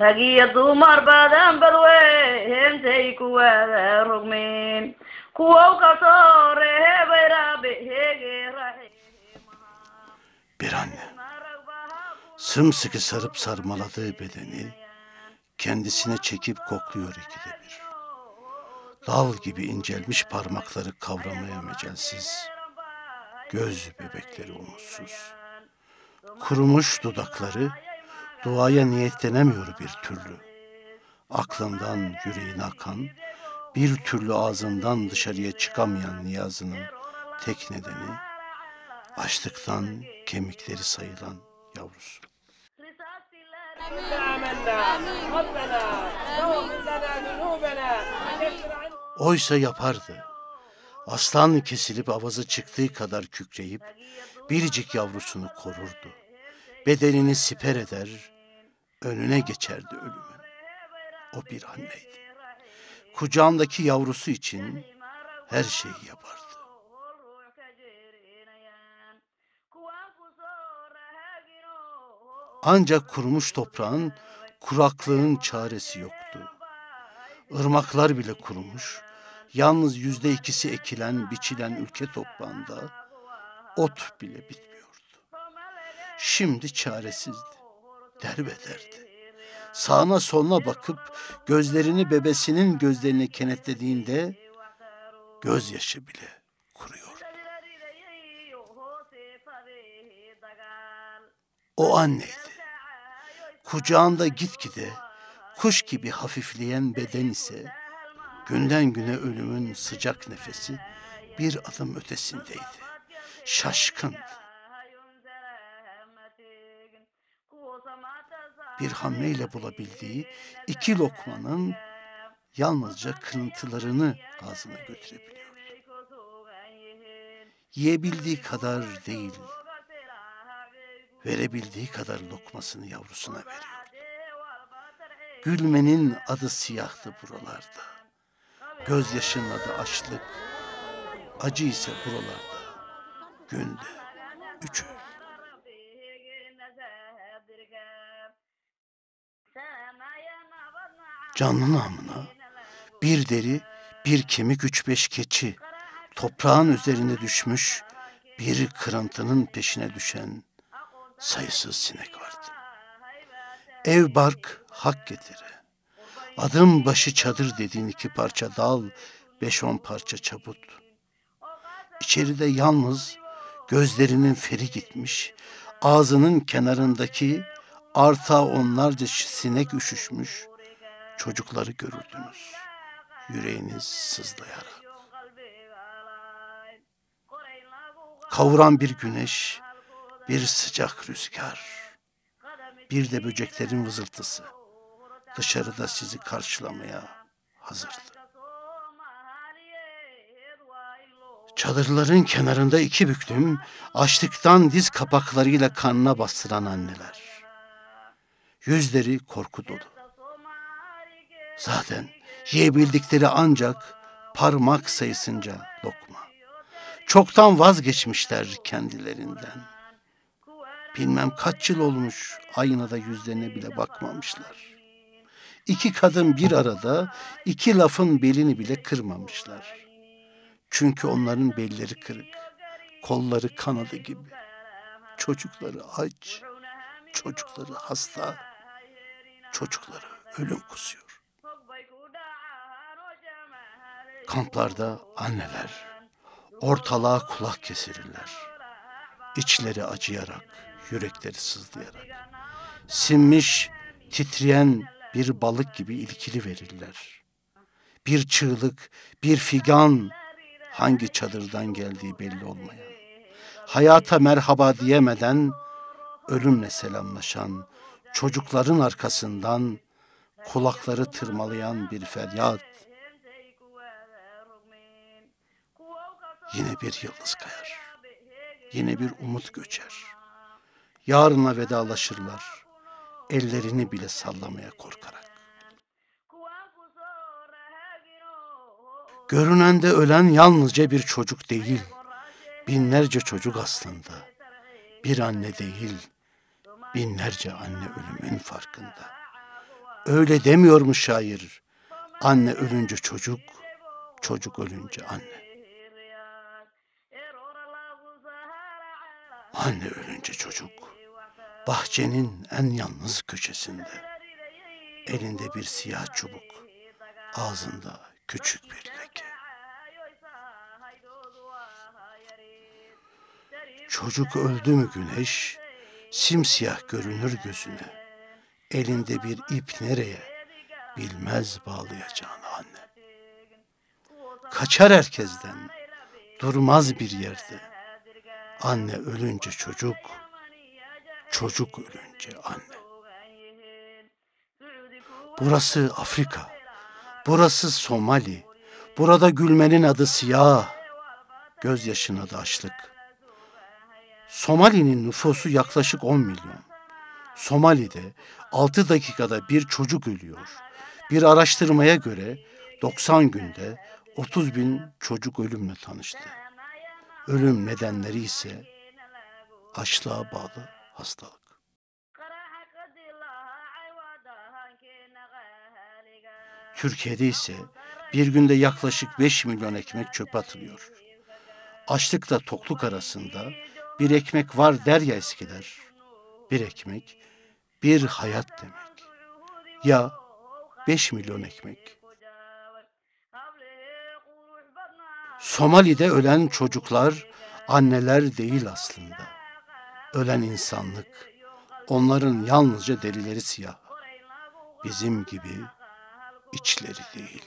rag iyo dumar badan badweentay kuwada rogmeen kuwow kasoo reebay raabe heege Bir anne sımsıkı sarıp sarmaladığı bedeni kendisine çekip kokluyor ikide bir. Dal gibi incelmiş parmakları kavramaya mecelsiz. Göz bebekleri umutsuz. Kurumuş dudakları duaya niyetlenemiyor bir türlü. Aklından yüreğine akan, bir türlü ağzından dışarıya çıkamayan niyazının tek nedeni açlıktan kemikleri sayılan yavrusu. Oysa yapardı. Aslan kesilip avazı çıktığı kadar kükreyip biricik yavrusunu korurdu. Bedenini siper eder, önüne geçerdi ölümün. O bir anneydi. Kucağındaki yavrusu için her şeyi yapardı. Ancak kurumuş toprağın, kuraklığın çaresi yoktu. Irmaklar bile kurumuş, yalnız yüzde ikisi ekilen, biçilen ülke toprağında ot bile bitmiyordu. Şimdi çaresizdi, derbederdi. Sağına soluna bakıp gözlerini bebesinin gözlerine kenetlediğinde gözyaşı bile kuruyordu. O anneydi. Kucağında gitgide kuş gibi hafifleyen beden ise günden güne ölümün sıcak nefesi bir adım ötesindeydi. Şaşkındı. Bir hamleyle bulabildiği iki lokmanın yalnızca kırıntılarını ağzına götürebiliyordu. Yiyebildiği kadar değil, verebildiği kadar lokmasını yavrusuna veriyordu. Gülmenin adı siyahtı buralarda. Gözyaşının adı açlık, acı ise buralarda. Günde üç öğün. Canlı namına bir deri, bir kemik üç beş keçi, toprağın üzerine düşmüş bir kırıntının peşine düşen sayısız sinek vardı. Ev bark hak getiri. Adım başı çadır dediğin iki parça dal, beş on parça çabut. İçeride yalnız gözlerinin feri gitmiş, ağzının kenarındaki arta onlarca sinek üşüşmüş, çocukları görürdünüz. Yüreğiniz sızlayarak. Kavuran bir güneş, bir sıcak rüzgar, bir de böceklerin vızıltısı dışarıda sizi karşılamaya hazırdı. Çadırların kenarında iki büklüm, açlıktan diz kapaklarıyla kanına bastıran anneler. Yüzleri korku dolu. Zaten yiyebildikleri ancak parmak sayısınca lokma. Çoktan vazgeçmişler kendilerinden. Bilmem kaç yıl olmuş aynada yüzlerine bile bakmamışlar. İki kadın bir arada iki lafın belini bile kırmamışlar. Çünkü onların belleri kırık, kolları kanadı gibi. Çocukları aç, çocukları hasta, çocukları ölüm kusuyor. Kamplarda anneler ortalığa kulak kesirirler. İçleri acıyarak, yürekleri sızlayarak. Sinmiş, titreyen bir balık gibi ilkili verirler. Bir çığlık, bir figan hangi çadırdan geldiği belli olmayan. Hayata merhaba diyemeden ölümle selamlaşan çocukların arkasından kulakları tırmalayan bir feryat. Yine bir yıldız kayar. Yine bir umut göçer. Yarına vedalaşırlar. Ellerini bile sallamaya korkarak. Görünende ölen yalnızca bir çocuk değil, binlerce çocuk aslında. Bir anne değil, binlerce anne ölümün farkında. Öyle demiyormuş şair. Anne ölünce çocuk, çocuk ölünce anne. Anne ölünce çocuk, bahçenin en yalnız köşesinde, elinde bir siyah çubuk, ağzında küçük bir leke. Çocuk öldü mü güneş, simsiyah görünür gözüne. Elinde bir ip nereye, bilmez bağlayacağını anne. Kaçar herkesten, durmaz bir yerde. Anne ölünce çocuk, çocuk ölünce anne. Burası Afrika, burası Somali, burada gülmenin adı siyah, gözyaşın adı açlık. Somali'nin nüfusu yaklaşık 10 milyon. Somali'de 6 dakikada bir çocuk ölüyor. Bir araştırmaya göre 90 günde 30 bin çocuk ölümle tanıştı. Ölüm nedenleri ise açlığa bağlı hastalık. Türkiye'de ise bir günde yaklaşık 5 milyon ekmek çöpe atılıyor. Açlıkla tokluk arasında bir ekmek var der ya eskiler. Bir ekmek, bir hayat demek. Ya 5 milyon ekmek. Somali'de ölen çocuklar anneler değil aslında. Ölen insanlık. Onların yalnızca derileri siyah. Bizim gibi içleri değil.